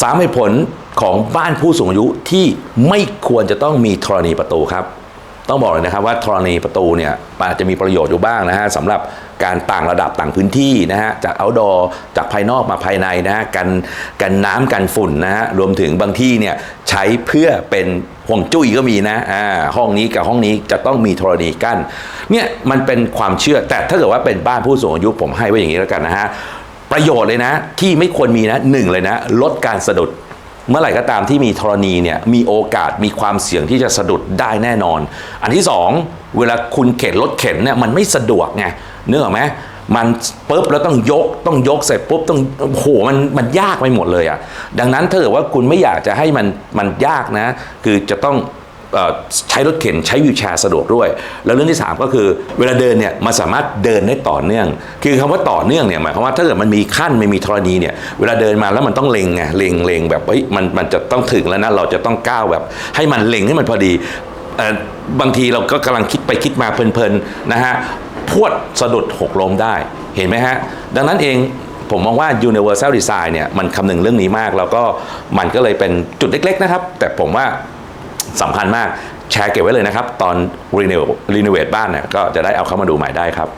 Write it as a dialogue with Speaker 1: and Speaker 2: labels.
Speaker 1: สามเหตุผลของบ้านผู้สูงอายุที่ไม่ควรจะต้องมีธรณีประตูครับ ต้องบอกเลยนะครับว่าธรณีประตูเนี่ยอาจจะมีประโยชน์อยู่บ้างนะฮะสำหรับการต่างระดับต่างพื้นที่นะฮะจาก outdoor จากภายนอกมาภายในนะฮะกันกันน้ำกันฝุ่นนะฮะรวมถึงบางที่เนี่ยใช้เพื่อเป็นห่วงจุ้ยก็มีนะอ่าห้องนี้กับห้องนี้จะต้องมีธรณีกั้นเนี่ยมันเป็นความเชื่อแต่ถ้าเกิดว่าเป็นบ้านผู้สูงอายุผมให้ไว้อย่างนี้แล้วกันนะฮะ ประโยชน์เลยนะ ที่ไม่ควรมีนะหนึ่งเลยนะ ลดการสะดุด เมื่อไหร่ก็ตามที่มีธรณีเนี่ยมีโอกาสมีความเสี่ยงที่จะสะดุดได้แน่นอน อันที่สองเวลาคุณเข็นรถเข็นเนี่ยมันไม่สะดวกไงเนื้อไหมมันปุ๊บแล้วต้องยกต้องยกเสร็จปุ๊บต้องโอ้โหมันมันยากไปหมดเลยอะ่ะดังนั้นถ้าเกิดว่าคุณไม่อยากจะให้มันมันยากนะ คือจะต้อง ใช้รถเข็นใช้วิวแชร์สะดวกด้วย แล้วเรื่องที่ 3 ก็คือ เวลาเดินเนี่ยมันสามารถเดินได้ต่อเนื่อง คือคำว่าต่อเนื่องเนี่ยหมายความว่าถ้าเกิดมันมีขั้นไม่มีธรณีเนี่ยเวลาเดินมาแล้วมันต้องเล็งไงเล็งเล็งแบบเฮ้ยมันมันจะต้องถึงแล้วนะเราจะต้องก้าวแบบ ให้มันเล็งให้มันพอดีอบางทีเราก็กำลังคิดไปคิดมาเพลินๆนะฮะพวดสะดุดหกล้มได้เห็นไหมฮะ ดังนั้นเองผมมองว่า universal design เนี่ยมันคำนึงเรื่องนี้มาก แล้วก็มันก็เลยเป็นจุดเล็ก ๆ นะครับ แต่ผมว่า สำคัญมากแชร์เก็บไว้เลยนะครับ ตอนรีโนเวทบ้านเนี่ยก็จะได้เอาเข้ามาดูใหม่ได้ครับ